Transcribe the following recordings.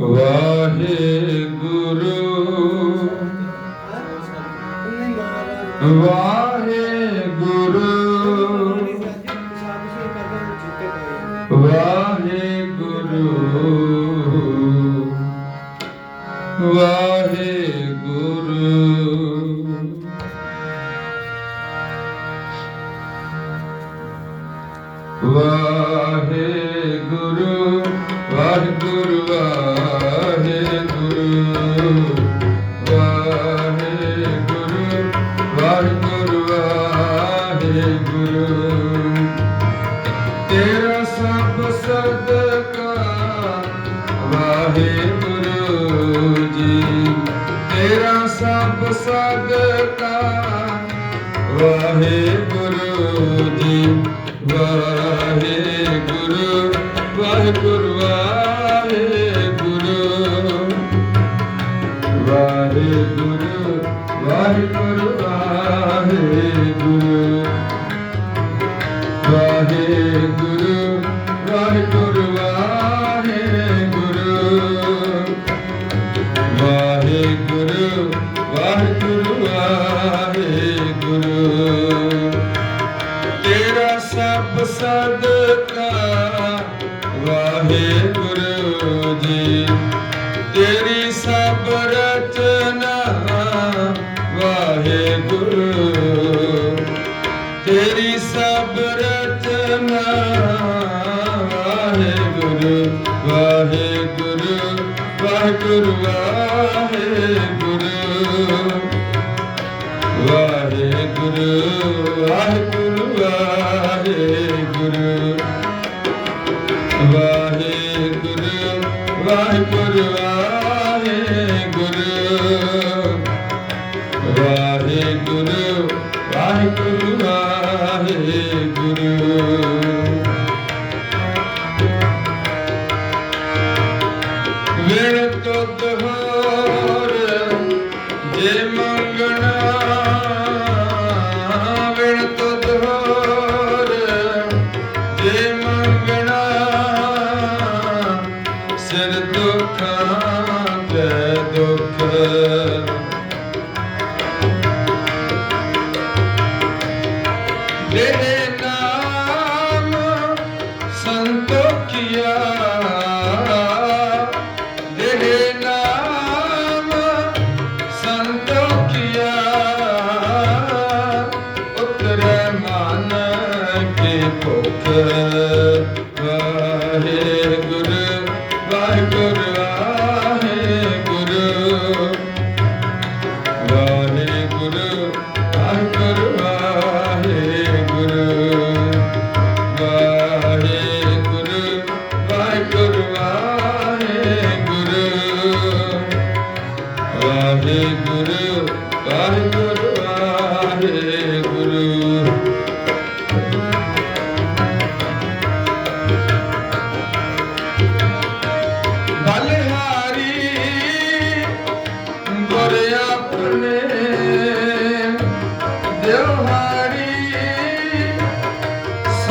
ਵਾਹਿਗੁਰੂ। ਵਾਹਿਗੁਰੂ ਵਾਹਿਗੁਰੂ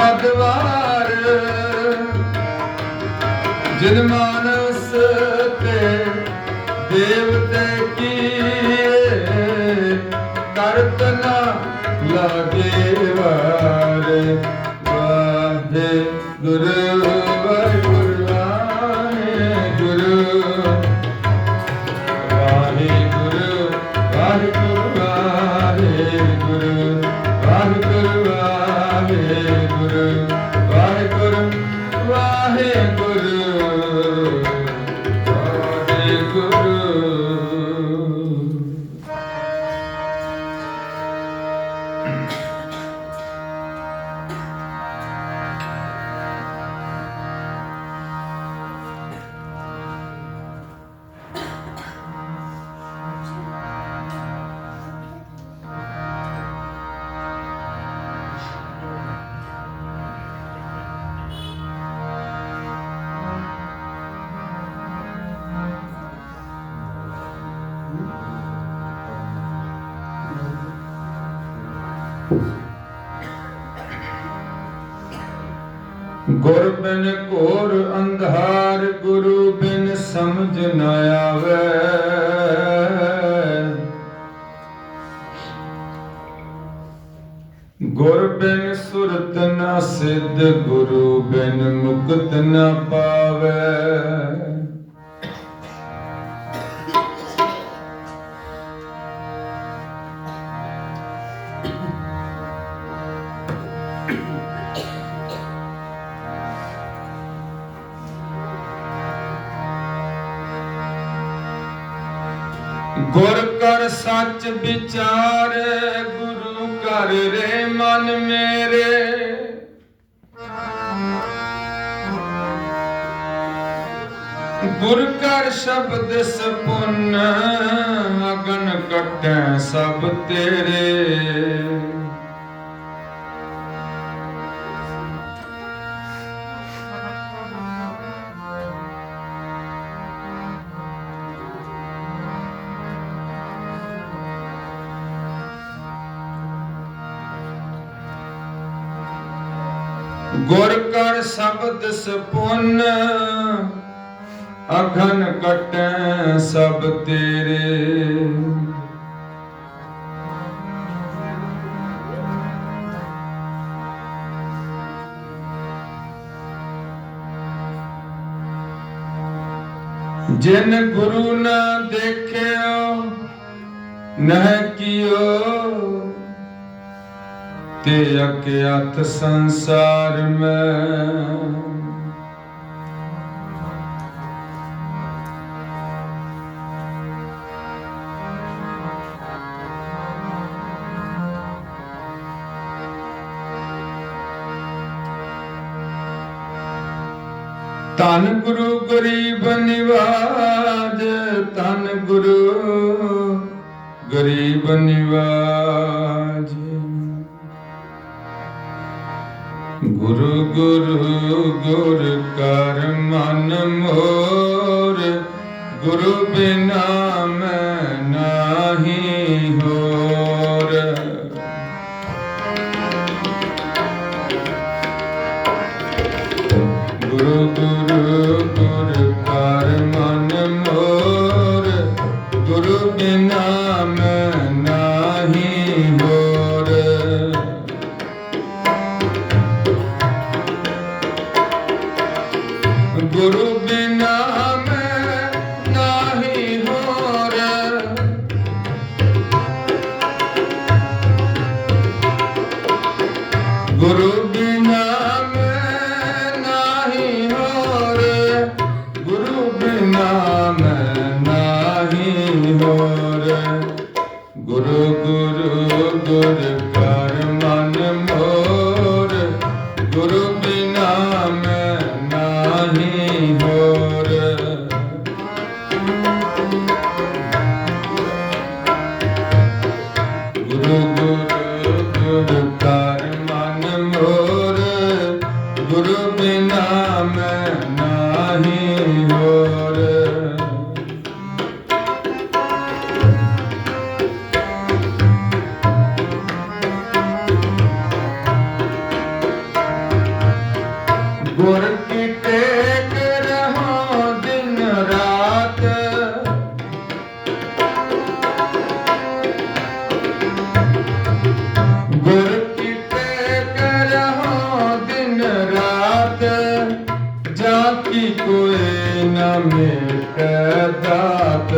ਮਦਵਾਰ ਜਿਨ ਮਾਨ ਗੁਰ ਬਿਨ ਘੋਰ ਅੰਧਾਰ, ਗੁਰੂ ਬਿਨ ਸਮਝ ਨ ਆਵੇ। ਗੁਰ ਬਿਨ ਸੁਰਤ ਨਾ ਸਿੱਧ, ਗੁਰੂ ਬਿਨ ਮੁਕਤ ਨਾ ਪਾਵੇ। ਗੁਰ ਕਰ ਸੱਚ ਵਿਚਾਰ, ਗੁਰੂ ਕਰ ਰੇ ਮਨ ਮੇਰੇ। ਗੁਰ ਕਰ ਸ਼ਬਦ ਸਪੁੰਨ, ਅਗਨ ਕਟੈ ਸਭ ਤੇਰੇ। ਗੁਰ ਕਰ ਸ਼ਬਦ ਸਪੁੰਨ ਅਘਨ ਕਟੈ ਸਭ ਤੇਰੇ। ਜਿਨ ਗੁਰੂ ਨਾ ਦੇਖਿਓ ਨਹਿ ਕੀਓ। ਤੇ ਅਕਿਆਤ ਸੰਸਾਰ ਮੈਂ। ਧੰਨ ਗੁਰੂ ਗਰੀਬ ਨਿਵਾਜ ਧੰਨ ਗੁਰੂ ਗਰੀਬ ਨਿਵਾਜ। ਗੁਰੂ ਗੁਰੂ ਗੁਰ ਕਰ ਮਨ ਮੋਰ ਗੁਰੂ ਬਿਨਾ ਗੁਰੂ ਬਿਨਾ ਮੈਂ ਨਾਹੀ ਹੋਰ ਗੁਰੂ ਬਿਨਾ ਮੈਂ ਨਾਹੀ ਹੋਰ ਗੁਰੂ ਗੁਰੂ, ਗੁਰ ਕਰ ਮਨ ਮੋਰ। ਗੁਰੂ ਬਿਨਾ ਮੈਂ ਨਾਹੀ ਹੋਰ ਗੁਰੂ ਗੁਰੂ, ਗੁਰ ਕਰ ਕੀ ਕੋਏ ਨਾ ਮੇਟੈ ਦਾਤ।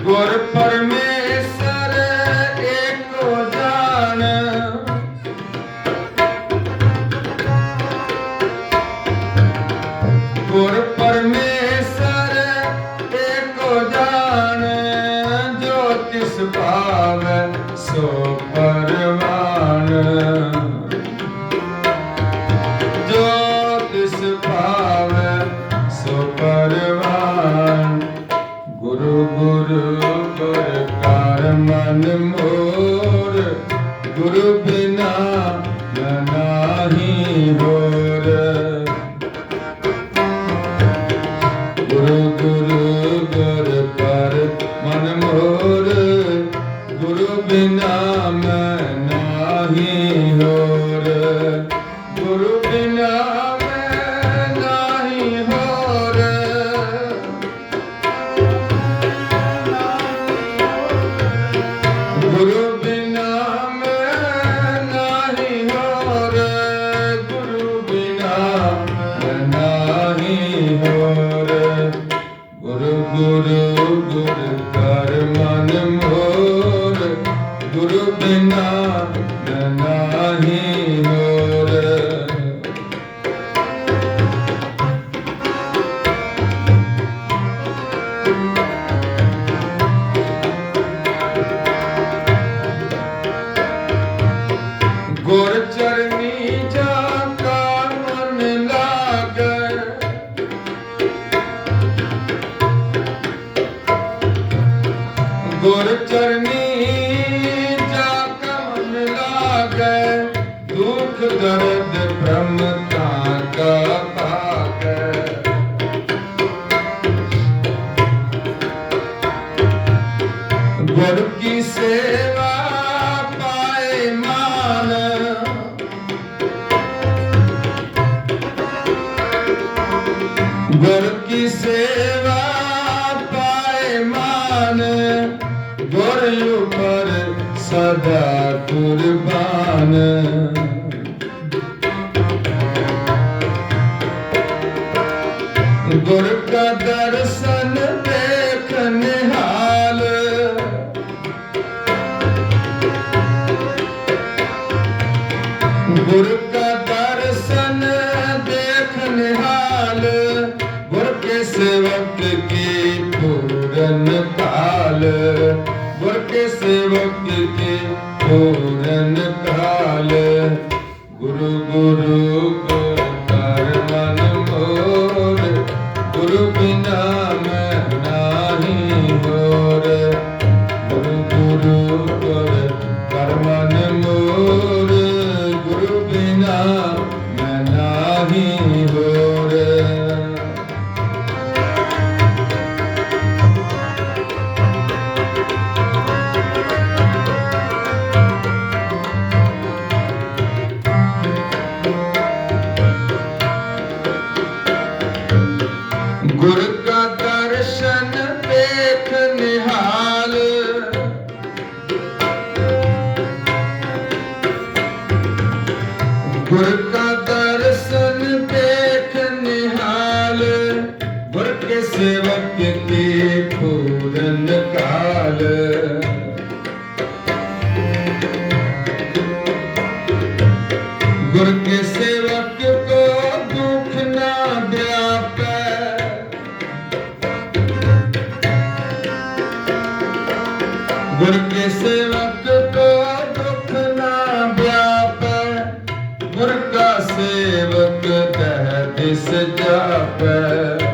ਗੁਰ ਪਰਮੇਸ਼ਰ ਏਕੋ ਜਾਣ ਗੁਰ ਪਰਮੇਸ਼ਰ ਏਕੋ ਜਾਣ ਜੋ ਤਿਸ ਭਾਵੈ ਸੋ ਪਰਵਾਨ Señor. uh. ਦਰਸ਼ਨ ਦੇਖਨ ਦਰਸ਼ਨ ਦੇਖਨ ਹਾਲ। ਗੁਰ ਕੇ ਪੂਰਨ ਕਾਲ ਗੁਰ ਸੇਵਕ ਕੀ ਪੂਰਨ ਗੁਰੂ ਗੁਰੂ गुरु बिना मैं ਗੁਰ ਦਰਸ਼ਨ ਦੇਖ ਨਿਹਾਲ ਗੁਰ ਕੇ ਸੇਵਕ ਕੇ ਗੁਰ ਕੇ ਸੇਵਕ ਦੁਖ ਨਾ ਵਿਆਪੈ ਗੁਰ ਕੇ ਸੇਵਕ ਤਿਸ ਜਾਪੈ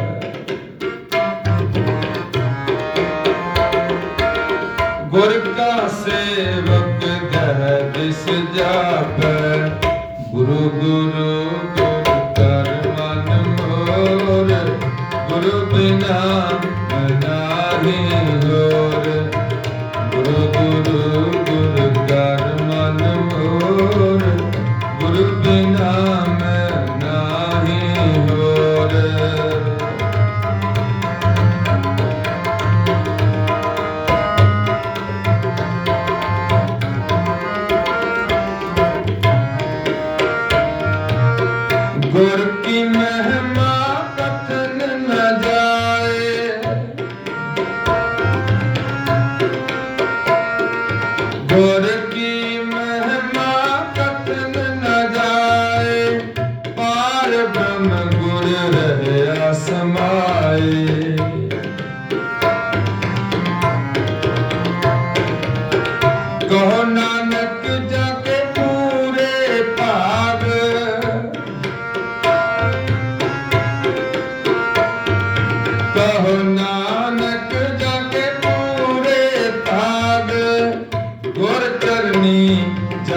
ஒரு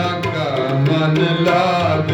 ਕਾ ਮਨ ਲਾਗ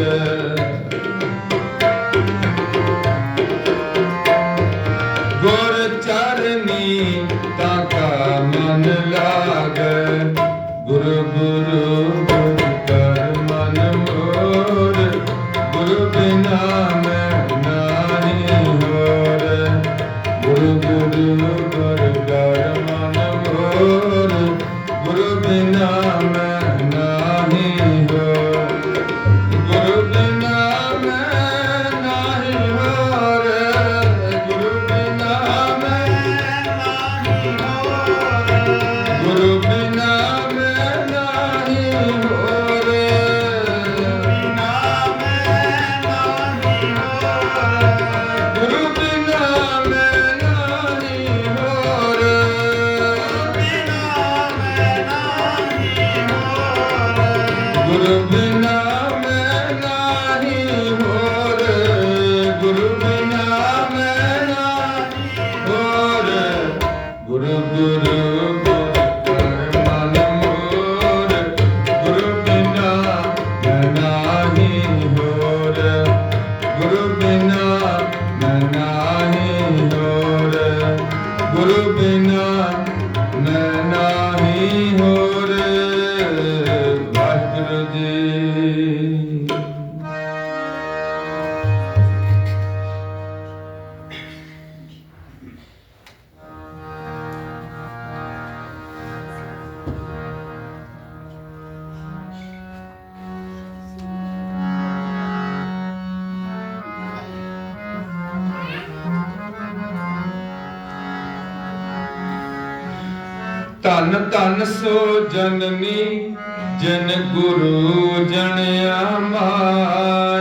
ਧਨ ਧਨ ਸੋ ਜਨਨੀ ਜਨ ਗੁਰੂ ਜਣਿਆ ਮਾਏ